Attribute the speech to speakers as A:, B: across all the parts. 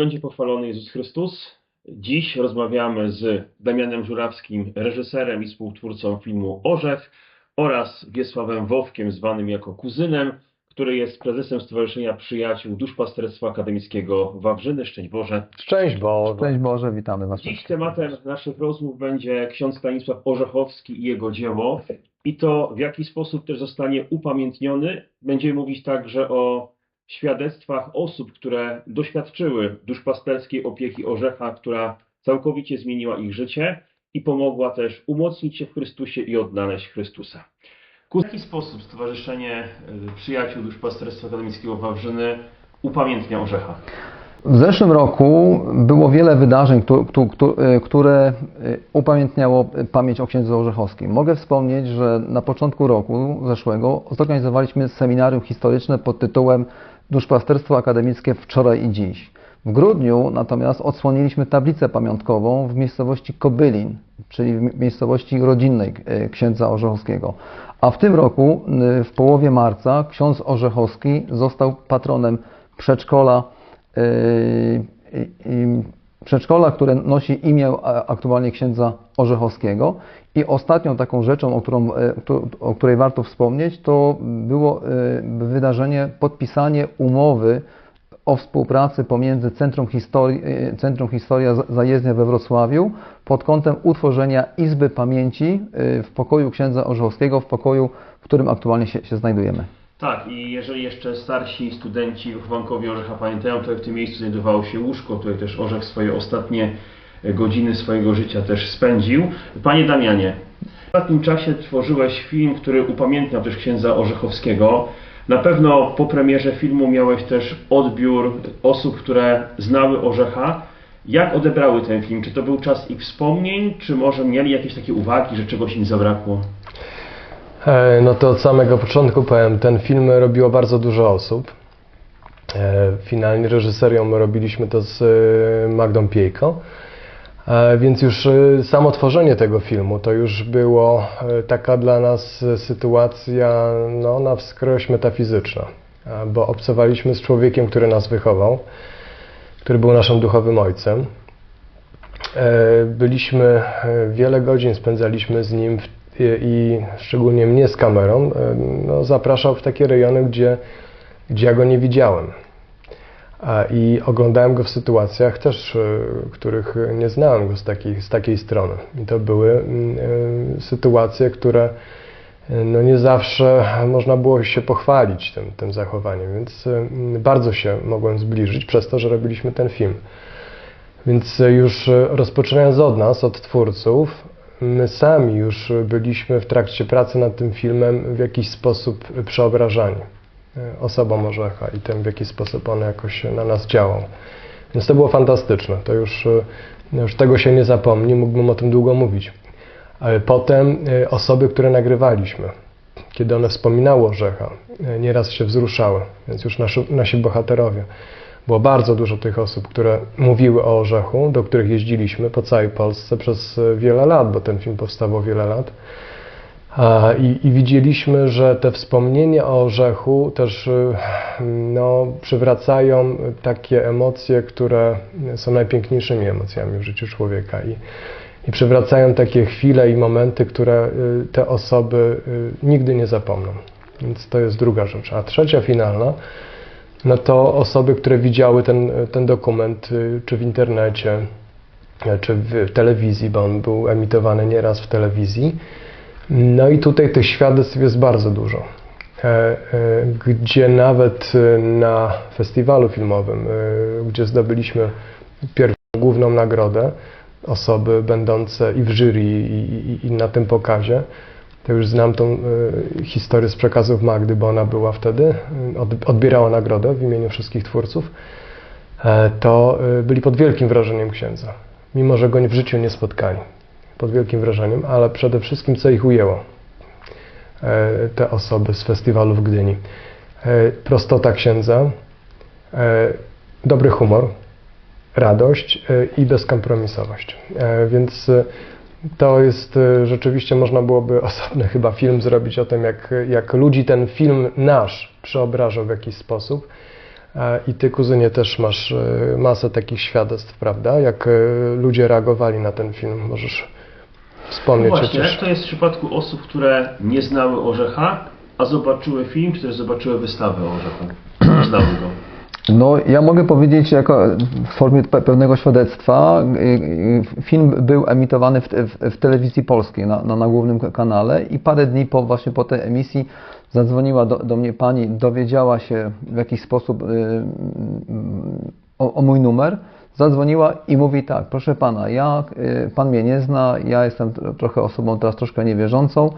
A: będzie pochwalony Jezus Chrystus. Dziś rozmawiamy z Damianem Żurawskim, reżyserem i współtwórcą filmu Orzech oraz Wiesławem Wowkiem, zwanym jako kuzynem, który jest prezesem Stowarzyszenia Przyjaciół Duszpasterstwa Akademickiego Wawrzyny. Szczęść Boże.
B: Szczęść Boże.
C: Szczęść Boże, witamy Was.
A: Dziś tematem naszych rozmów będzie ksiądz Stanisław Orzechowski i jego dzieło i to w jaki sposób też zostanie upamiętniony. Będziemy mówić także o świadectwach osób, które doświadczyły duszpasterskiej opieki Orzecha, która całkowicie zmieniła ich życie i pomogła też umocnić się w Chrystusie i odnaleźć Chrystusa. W jaki sposób Stowarzyszenie y, Przyjaciół Duszpasterstwa Akademickiego Wawrzyny upamiętnia Orzecha?
C: W zeszłym roku było wiele wydarzeń, e, które e, upamiętniało pamięć o księdzu Orzechowskim. Mogę wspomnieć, że na początku roku zeszłego zorganizowaliśmy seminarium historyczne pod tytułem Duszpasterstwo Akademickie wczoraj i dziś. W grudniu natomiast odsłoniliśmy tablicę pamiątkową w miejscowości Kobylin, czyli w mi- miejscowości rodzinnej e, księdza Orzechowskiego. A w tym roku, e, w połowie marca, ksiądz Orzechowski został patronem przedszkola i- przedszkola, które nosi imię a, aktualnie księdza Orzechowskiego. I ostatnią taką rzeczą, o, którą, e, o której warto wspomnieć, to było e, wydarzenie, podpisanie umowy o współpracy pomiędzy Centrum, Historii, e, Centrum Historia Zajezdnia we Wrocławiu pod kątem utworzenia Izby Pamięci e, w pokoju księdza Orzechowskiego, w pokoju, w którym aktualnie się, się znajdujemy.
A: Tak, i jeżeli jeszcze starsi studenci wychowankowie Orzecha pamiętają, to w tym miejscu znajdowało się łóżko, tutaj też Orzech swoje ostatnie e, godziny swojego życia też spędził. Panie Damianie, w ostatnim czasie tworzyłeś film, który upamiętniał też księdza Orzechowskiego. Na pewno po premierze filmu miałeś też odbiór osób, które znały Orzecha. Jak odebrały ten film? Czy to był czas ich wspomnień, czy może mieli jakieś takie uwagi, że czegoś im zabrakło?
B: E, No to od samego początku powiem, ten film robiło bardzo dużo osób. E, Finalnie reżyserią robiliśmy to z e, Magdą Piejko. Więc już samo tworzenie tego filmu to już było taka dla nas sytuacja no, na wskroś metafizyczna, bo obcowaliśmy z człowiekiem, który nas wychował, który był naszym duchowym ojcem. Byliśmy, wiele godzin spędzaliśmy z nim w, i, szczególnie mnie z kamerą, no, zapraszał w takie rejony, gdzie, gdzie ja go nie widziałem. I oglądałem go w sytuacjach też, e, których nie znałem go z takiej, z takiej strony. I to były e, sytuacje, które e, no nie zawsze można było się pochwalić tym, tym zachowaniem, więc bardzo się mogłem zbliżyć przez to, że robiliśmy ten film. Więc już rozpoczynając od nas, od twórców, my sami już byliśmy w trakcie pracy nad tym filmem w jakiś sposób przeobrażani osobą Orzecha i tym, w jaki sposób on jakoś na nas działał. Więc to było fantastyczne. To już, już tego się nie zapomni, mógłbym o tym długo mówić. Ale potem e, osoby, które nagrywaliśmy, kiedy one wspominały Orzecha, e, nieraz się wzruszały, więc już nasi, nasi bohaterowie. Było bardzo dużo tych osób, które mówiły o Orzechu, do których jeździliśmy po całej Polsce przez e, wiele lat, bo ten film powstawał wiele lat. I, I widzieliśmy, że te wspomnienia o Orzechu też e, no, przywracają takie emocje, które są najpiękniejszymi emocjami w życiu człowieka. I, i przywracają takie chwile i momenty, które y, te osoby nigdy nie zapomną. Więc to jest druga rzecz. A trzecia, finalna, no to osoby, które widziały ten, ten dokument, y, czy w internecie, y, czy w telewizji, bo on był emitowany nieraz w telewizji. No i tutaj tych świadectw jest bardzo dużo. E, e, Gdzie nawet y, na festiwalu filmowym, gdzie zdobyliśmy pierwszą główną nagrodę, osoby będące i w jury, i, i, i na tym pokazie, to już znam tą y, historię z przekazów Magdy, bo ona była wtedy, y, od, odbierała nagrodę w imieniu wszystkich twórców, e, to y, byli pod wielkim wrażeniem księdza, mimo że go w życiu nie spotkali. Pod wielkim wrażeniem, ale przede wszystkim co ich ujęło, e, te osoby z festiwalu w Gdyni. E, Prostota księdza, e, dobry humor, radość e, i bezkompromisowość. E, Więc e, to jest e, rzeczywiście, można byłoby osobny chyba film zrobić o tym, jak, jak ludzi ten film nasz przeobrażał w jakiś sposób. E, I ty, kuzynie, też masz e, masę takich świadectw, prawda? Jak e, ludzie reagowali na ten film. Możesz
A: No
B: wspomnieć
A: właśnie, jak to jest w przypadku osób, które nie znały Orzecha, a zobaczyły film, czy też zobaczyły wystawę o Orzechu? Znały go.
C: No, ja mogę powiedzieć jako w formie pe- pewnego świadectwa. Film był emitowany w, w, w telewizji polskiej na, na, na głównym ka- kanale i parę dni po, właśnie po tej emisji zadzwoniła do, do mnie pani, dowiedziała się w jakiś sposób y, y, o, o mój numer. Zadzwoniła i mówi tak, proszę pana, ja, y, pan mnie nie zna, ja jestem tro- trochę osobą teraz troszkę niewierzącą.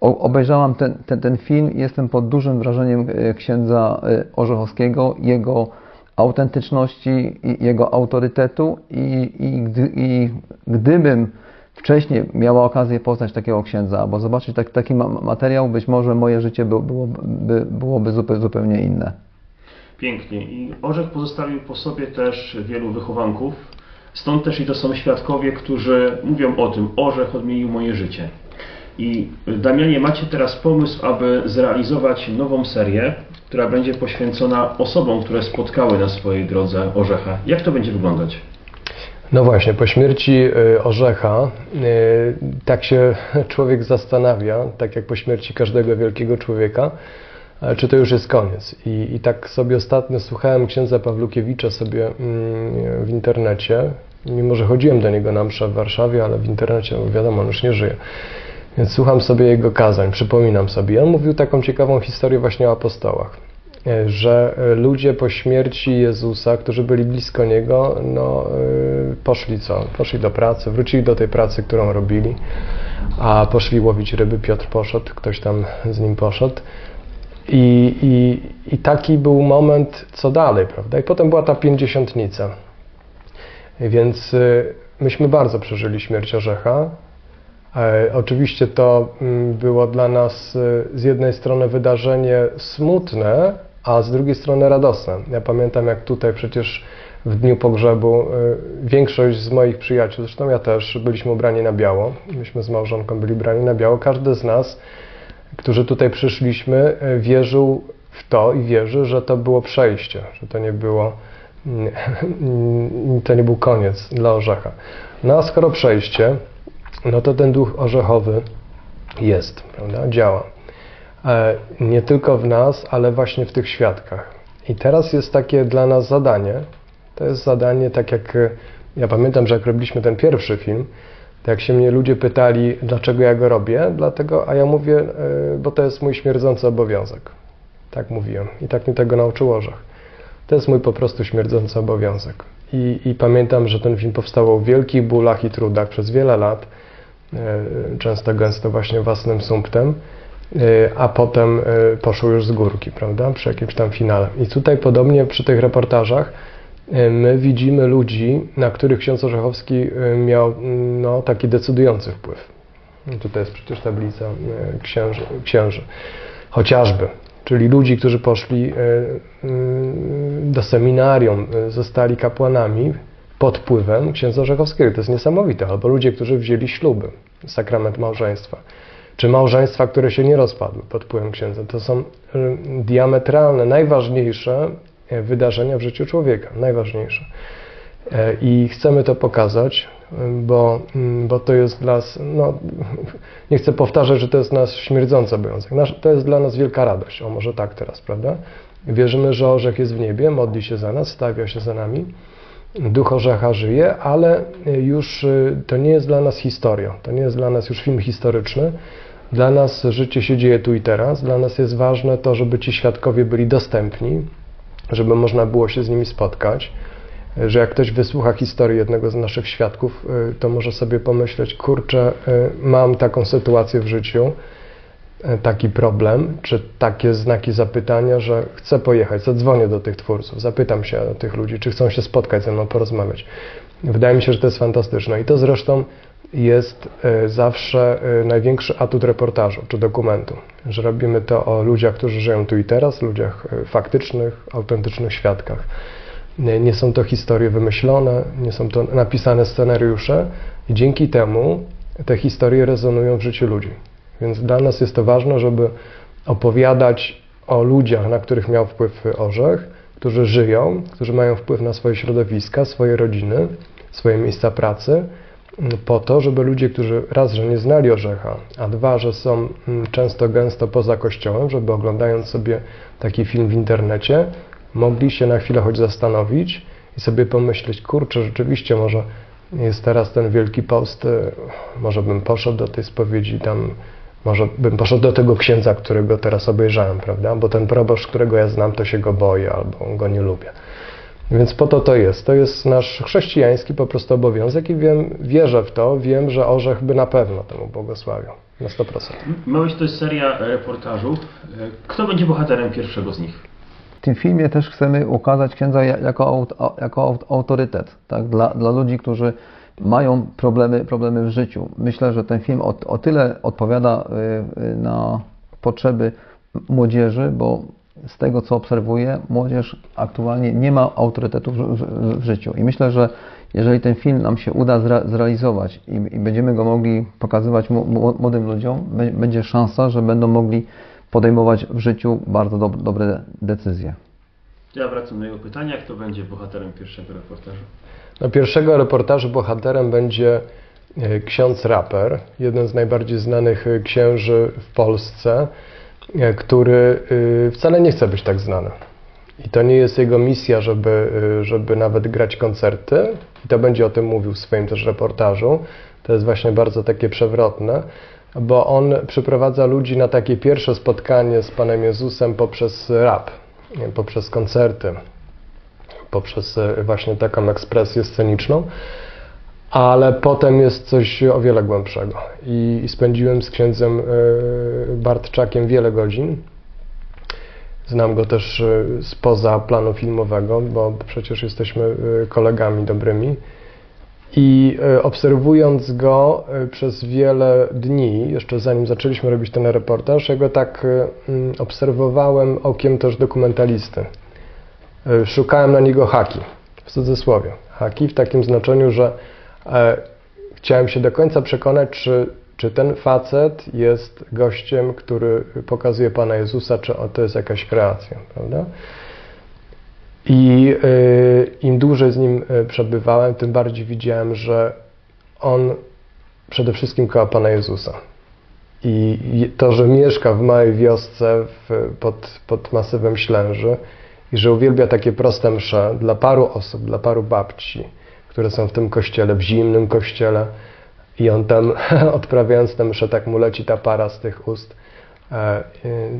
C: Obejrzałam ten, ten, ten film i jestem pod dużym wrażeniem e, księdza e, Orzechowskiego, jego autentyczności, jego autorytetu i, i, i gdybym wcześniej miała okazję poznać takiego księdza albo zobaczyć tak, taki ma- materiał, być może moje życie by, byłoby, byłoby zupełnie inne.
A: Pięknie. I Orzech pozostawił po sobie też wielu wychowanków. Stąd też i to są świadkowie, którzy mówią o tym, Orzech odmienił moje życie. I Damianie, macie teraz pomysł, aby zrealizować nową serię, która będzie poświęcona osobom, które spotkały na swojej drodze Orzecha. Jak to będzie wyglądać?
B: No właśnie, po śmierci y, Orzecha y, tak się człowiek zastanawia, tak jak po śmierci każdego wielkiego człowieka, czy to już jest koniec. I, i tak sobie ostatnio słuchałem księdza Pawlukiewicza sobie mm, w internecie, mimo że chodziłem do niego na mszę w Warszawie, ale w internecie, no wiadomo, on już nie żyje. Więc słucham sobie jego kazań, przypominam sobie. On mówił taką ciekawą historię właśnie o apostołach e, że e, ludzie po śmierci Jezusa, którzy byli blisko Niego, no, e, poszli co? Poszli do pracy, wrócili do tej pracy, którą robili, a poszli łowić ryby. Piotr poszedł, ktoś tam z nim poszedł. I, i, I taki był moment, co dalej, prawda? I potem była ta pięćdziesiątnica. Więc myśmy bardzo przeżyli śmierć Orzecha. E, Oczywiście to mm, było dla nas y, z jednej strony wydarzenie smutne, a z drugiej strony radosne. Ja pamiętam, jak tutaj przecież w dniu pogrzebu y, większość z moich przyjaciół, zresztą ja też, byliśmy ubrani na biało. Myśmy z małżonką byli ubrani na biało. Każdy z nas, którzy tutaj przyszliśmy, wierzył w to i wierzy, że to było przejście, że to nie było, mm, to nie był koniec dla Orzecha. No a skoro przejście, no to ten duch orzechowy jest, prawda? Działa. E, Nie tylko w nas, ale właśnie w tych świadkach. I teraz jest takie dla nas zadanie. To jest zadanie, tak jak e, ja pamiętam, że jak robiliśmy ten pierwszy film, to jak się mnie ludzie pytali, dlaczego ja go robię, dlatego, a ja mówię, e, bo to jest mój śmierdzący obowiązek. Tak mówiłem. I tak mnie tego nauczył Orzech. To jest mój po prostu śmierdzący obowiązek. I, I pamiętam, że ten film powstawał w wielkich bólach i trudach przez wiele lat, często gęsto właśnie własnym sumptem, e, a potem e, poszło już z górki, prawda, przy jakimś tam finale. I tutaj podobnie przy tych reportażach e, my widzimy ludzi, na których ksiądz Orzechowski e, miał no, taki decydujący wpływ. Tutaj jest przecież tablica e, księży, księży. Chociażby, czyli ludzi, którzy poszli e, e, do seminarium, e, zostali kapłanami pod wpływem księdza Orzechowskiego. To jest niesamowite. Albo ludzie, którzy wzięli śluby, sakrament małżeństwa. Czy małżeństwa, które się nie rozpadły pod wpływem księdza. To są e, diametralne, najważniejsze e, wydarzenia w życiu człowieka. Najważniejsze. E, I chcemy to pokazać, e, bo, mm, bo to jest dla nas, no, nie chcę powtarzać, że to jest nasz śmierdzący obowiązek. To jest dla nas wielka radość. O, może tak teraz, prawda? Wierzymy, że Orzech jest w niebie, modli się za nas, stawia się za nami. Duch Orzecha żyje, ale już y, to nie jest dla nas historia. To nie jest dla nas już film historyczny. Dla nas życie się dzieje tu i teraz. Dla nas jest ważne to, żeby ci świadkowie byli dostępni, żeby można było się z nimi spotkać. Że jak ktoś wysłucha historii jednego z naszych świadków, to może sobie pomyśleć, kurczę, mam taką sytuację w życiu, taki problem, czy takie znaki zapytania, że chcę pojechać, zadzwonię do tych twórców, zapytam się tych ludzi, czy chcą się spotkać ze mną, porozmawiać. Wydaje mi się, że to jest fantastyczne. I to zresztą jest y, zawsze y, największy atut reportażu czy dokumentu, że robimy to o ludziach, którzy żyją tu i teraz, ludziach faktycznych, autentycznych świadkach. Nie są to historie wymyślone, nie są to napisane scenariusze i dzięki temu te historie rezonują w życiu ludzi. Więc dla nas jest to ważne, żeby opowiadać o ludziach, na których miał wpływ Orzech, którzy żyją, którzy mają wpływ na swoje środowiska, swoje rodziny, swoje miejsca pracy, m, po to, żeby ludzie, którzy raz, że nie znali orzecha, a dwa, że są m, często gęsto poza kościołem, żeby oglądając sobie taki film w internecie, mogli się na chwilę choć zastanowić i sobie pomyśleć, kurczę, rzeczywiście może jest teraz ten wielki post, y, może bym poszedł do tej spowiedzi tam, może bym poszedł do tego księdza, którego teraz obejrzałem, prawda? Bo ten proboszcz, którego ja znam, to się go boję albo go nie lubię. Więc po to to jest. To jest nasz chrześcijański po prostu obowiązek i wiem, wierzę w to, wiem, że orzech by na pewno temu błogosławiał. Na 100%.
A: Małeś to jest seria reportażów. E, Kto będzie bohaterem pierwszego z nich?
C: W tym filmie też chcemy ukazać księdza ja- jako, jako aut, autorytet tak? dla, dla ludzi, którzy mają problemy, problemy w życiu. Myślę, że ten film o, o tyle odpowiada y, y, na potrzeby młodzieży, bo z tego co obserwuję, młodzież aktualnie nie ma autorytetu w, w, w życiu. I myślę, że jeżeli ten film nam się uda zre, zrealizować i, i będziemy go mogli pokazywać młodym ludziom, będzie szansa, że będą mogli podejmować w życiu bardzo dob, dobre decyzje.
A: Ja wracam do jego pytania. Kto będzie bohaterem pierwszego reportażu?
B: No, pierwszego reportażu bohaterem będzie e, ksiądz raper, jeden z najbardziej znanych e, księży w Polsce, e, który wcale nie chce być tak znany. I to nie jest jego misja, żeby, żeby nawet grać koncerty. I to będzie o tym mówił w swoim też reportażu. To jest właśnie bardzo takie przewrotne, bo on przyprowadza ludzi na takie pierwsze spotkanie z Panem Jezusem poprzez rap, poprzez koncerty poprzez e, właśnie taką ekspresję sceniczną, ale potem jest coś o wiele głębszego. I, spędziłem z księdzem e, Bartczakiem wiele godzin. Znam go też e, spoza planu filmowego, bo przecież jesteśmy kolegami dobrymi. I obserwując go przez wiele dni, jeszcze zanim zaczęliśmy robić ten reportaż, ja go tak obserwowałem okiem też dokumentalisty. E, szukałem na niego haki, w cudzysłowie. Haki w takim znaczeniu, że e, chciałem się do końca przekonać, czy, czy ten facet jest gościem, który pokazuje Pana Jezusa, czy to jest jakaś kreacja, prawda? I e, im dłużej z nim przebywałem, tym bardziej widziałem, że on przede wszystkim kocha Pana Jezusa. I to, że mieszka w małej wiosce w, pod, pod masywem Ślęży i że uwielbia takie proste msze dla paru osób, dla paru babci, które są w tym kościele, w zimnym kościele i on tam odprawiając tę mszę, tak mu leci ta para z tych ust. E,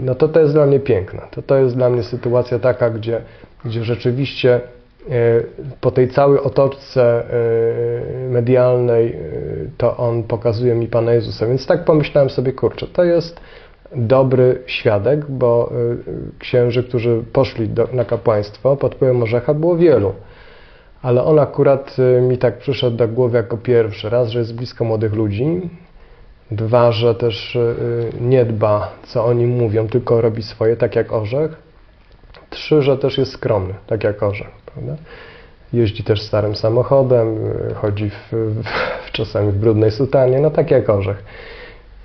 B: No to to jest dla mnie piękne. To, to jest dla mnie sytuacja taka, gdzie, gdzie rzeczywiście e, po tej całej otoczce e, medialnej to on pokazuje mi Pana Jezusa. Więc tak pomyślałem sobie, kurczę, to jest dobry świadek, bo e, księży, którzy poszli do, na kapłaństwo pod wpływem orzecha było wielu. Ale on akurat e, mi tak przyszedł do głowy jako pierwszy. Raz, że jest blisko młodych ludzi, Dwa, że też y, nie dba, co oni mówią, tylko robi swoje, tak jak orzech. Trzy, że też jest skromny, tak jak orzech. Prawda? Jeździ też starym samochodem, y, chodzi w, w, czasami w brudnej sutanie, no tak jak orzech.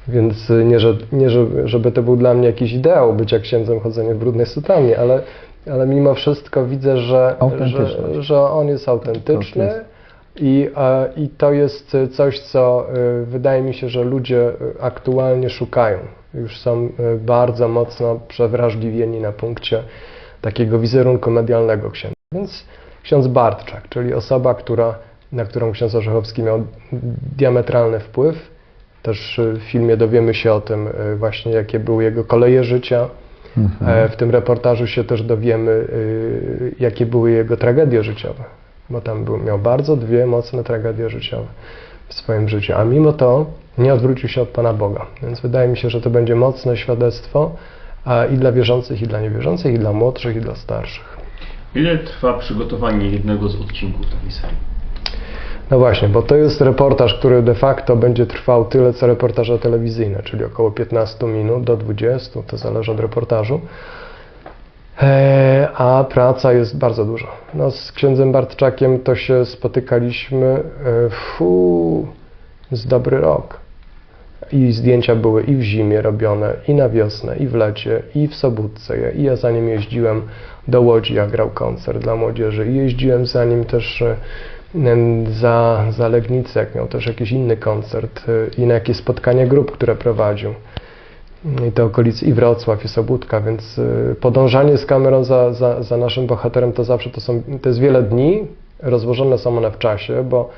B: Więc y, nie, że, nie żeby, żeby to był dla mnie jakiś ideał bycia księdzem, chodzenie w brudnej sutanie, ale, ale mimo wszystko widzę, że, że, że on jest autentyczny. I, I to jest coś, co e, wydaje mi się, że ludzie e, aktualnie szukają. Już są bardzo mocno przewrażliwieni na punkcie takiego wizerunku medialnego księdza. Więc ksiądz Bartczak, czyli osoba, która, na którą ksiądz Orzechowski miał diametralny wpływ. Też e, w filmie dowiemy się o tym e, właśnie, jakie były jego koleje życia. E, W tym reportażu się też dowiemy, jakie były jego tragedie życiowe bo tam był, miał bardzo dwie mocne tragedie życiowe w swoim życiu, a mimo to nie odwrócił się od Pana Boga. Więc wydaje mi się, że to będzie mocne świadectwo a, i dla wierzących, i dla niewierzących, i dla młodszych, i dla starszych.
A: Ile trwa przygotowanie jednego z odcinków takiej serii?
B: No właśnie, bo to jest reportaż, który de facto będzie trwał tyle, co reportaże telewizyjne, czyli około 15 minut do 20, to zależy od reportażu. E, a praca jest bardzo duża. No, z księdzem Bartczakiem to się spotykaliśmy, e, fu, z dobry rok. i zdjęcia były i w zimie robione, i na wiosnę, i w lecie, i w Sobótce. I ja za nim jeździłem do Łodzi, jak grał koncert dla młodzieży. I jeździłem za nim też e, za, za jak miał też jakiś inny koncert e, i na jakieś spotkanie grup, które prowadził. I te okolice, i Wrocław, i Sobótka, więc y, podążanie z kamerą za, za, za naszym bohaterem to zawsze to są, to jest wiele dni, rozłożone są one w czasie, bo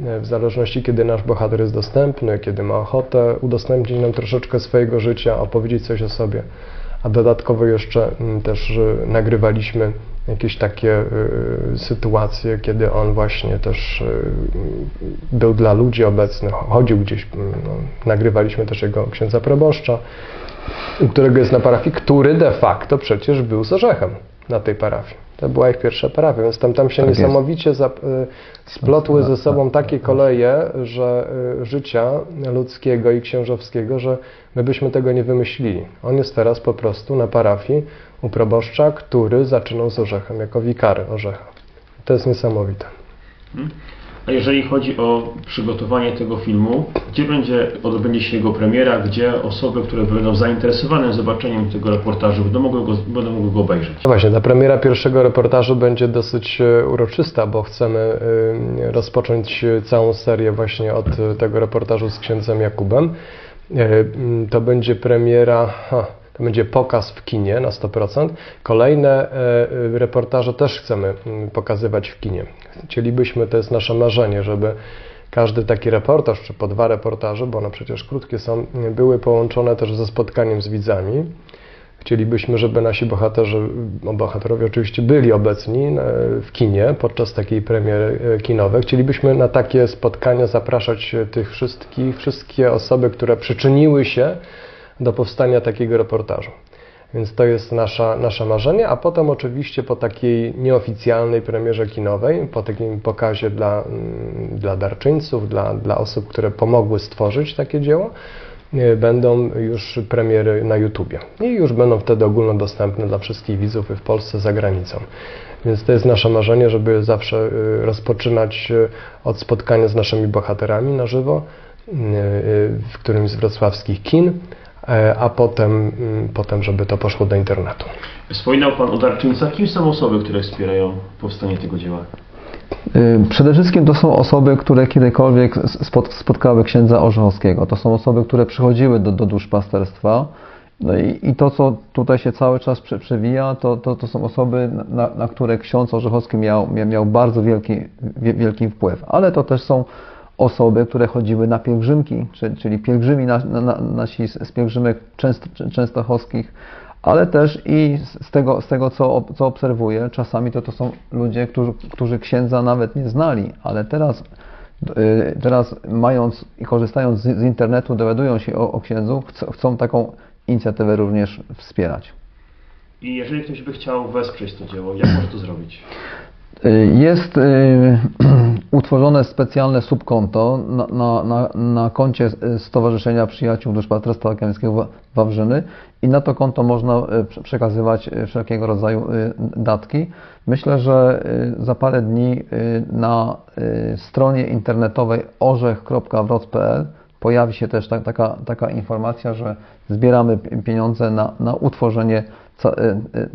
B: y, w zależności kiedy nasz bohater jest dostępny, kiedy ma ochotę udostępnić nam troszeczkę swojego życia, opowiedzieć coś o sobie, a dodatkowo jeszcze mm, też y, nagrywaliśmy jakieś takie y, sytuacje, kiedy on właśnie też y, był dla ludzi obecny, chodził gdzieś, mm, no, nagrywaliśmy też jego księdza proboszcza, którego jest na parafii, który de facto przecież był z orzechem na tej parafii. To była ich pierwsza parafia, więc tam, tam się
C: Tak
B: niesamowicie zap, y, splotły ze sobą takie koleje, że y, życia ludzkiego i księżowskiego, że my byśmy tego nie wymyślili. On jest teraz po prostu na parafii u proboszcza, który zaczynał z orzechem, jako wikary orzecha. To jest niesamowite.
A: A jeżeli chodzi o przygotowanie tego filmu, gdzie będzie, odbędzie się jego premiera, gdzie osoby, które będą zainteresowane zobaczeniem tego reportażu, będą mogły go, będą mogły go obejrzeć?
B: No właśnie, ta premiera pierwszego reportażu będzie dosyć e, uroczysta, bo chcemy e, rozpocząć e, całą serię właśnie od tego reportażu z księdzem Jakubem. To będzie premiera, ha, to będzie pokaz w kinie na 100%. Kolejne e, e, reportaże też chcemy m, pokazywać w kinie. Chcielibyśmy, to jest nasze marzenie, żeby każdy taki reportaż, czy po dwa reportaże, bo one przecież krótkie są, były połączone też ze spotkaniem z widzami. Chcielibyśmy, żeby nasi bohaterzy, no bohaterowie oczywiście byli obecni e, w kinie podczas takiej premiery e, kinowej. Chcielibyśmy na takie spotkania zapraszać tych wszystkich, wszystkie osoby, które przyczyniły się do powstania takiego reportażu. Więc to jest nasza, nasze marzenie, a potem oczywiście po takiej nieoficjalnej premierze kinowej, po takim pokazie dla, mm, dla darczyńców, dla, dla osób, które pomogły stworzyć takie dzieło, e, będą już premiery na YouTubie. I już będą wtedy ogólnodostępne dla wszystkich widzów w Polsce, za granicą. Więc to jest nasze marzenie, żeby zawsze e, rozpoczynać e, od spotkania z naszymi bohaterami na żywo w którymś z wrocławskich kin, a potem, mm, potem, żeby to poszło do internetu.
A: Wspominał Pan o darczyńcach. Kim są osoby, które wspierają powstanie tego dzieła?
C: Y, Przede wszystkim to są osoby, które kiedykolwiek spot, spotkały księdza Orzechowskiego. To są osoby, które przychodziły do, do duszpasterstwa. No i, i to, co tutaj się cały czas prze, przewija, to, to, to są osoby, na, na które ksiądz Orzechowski miał, miał, miał bardzo wielki, wie- wielki wpływ. Ale to też są osoby, które chodziły na pielgrzymki, czyli, czyli pielgrzymi na, na, na, nasi z pielgrzymek częst, częstochowskich, ale też i z tego, z tego co, co obserwuję, czasami to, to są ludzie, którzy, którzy księdza nawet nie znali, ale teraz, y, teraz mając i korzystając z, z internetu, dowiadują się o, o księdzu, chcą, chcą taką inicjatywę również wspierać.
A: I jeżeli ktoś by chciał wesprzeć to dzieło, jak może to zrobić?
C: Y, Jest y, utworzone specjalne subkonto na, na, na, koncie Stowarzyszenia Przyjaciół Duszpasterstwa Wa- Wawrzyny i na to konto można y, prze- przekazywać y, wszelkiego rodzaju y, datki. Myślę, że y, za parę dni y, na y, stronie internetowej orzech.wroc.pl pojawi się też ta, taka, taka informacja, że zbieramy pi- pieniądze na, na utworzenie y, y,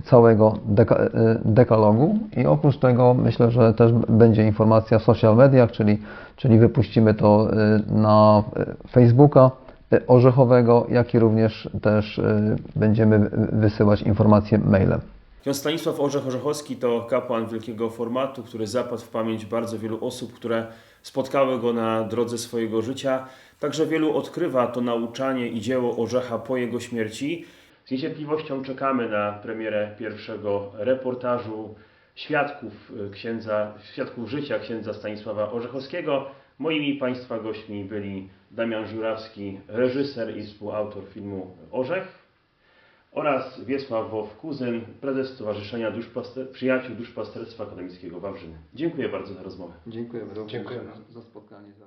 C: całego deka, y, dekalogu i oprócz tego myślę, że też będzie informacja w social mediach, czyli, czyli wypuścimy to y, na y, Facebooka y, Orzechowego, jak i również też y, będziemy wy- wysyłać informacje mailem.
A: Ksiądz Stanisław Orzech-Orzechowski to kapłan wielkiego formatu, który zapadł w pamięć bardzo wielu osób, które spotkały go na drodze swojego życia. Także wielu odkrywa to nauczanie i dzieło Orzecha po jego śmierci. Z niecierpliwością czekamy na premierę pierwszego reportażu świadków y, księdza, świadków życia księdza Stanisława Orzechowskiego. Moimi Państwa gośćmi byli Damian Żurawski, reżyser i współautor filmu Orzech oraz Wiesław Wow-Kuzyn, prezes Stowarzyszenia Duszpaster- Przyjaciół Duszpasterstwa Akademickiego Wawrzyny. Dziękuję bardzo za rozmowę.
C: Dziękujemy
B: Dziękujemy.
C: za spotkanie. Za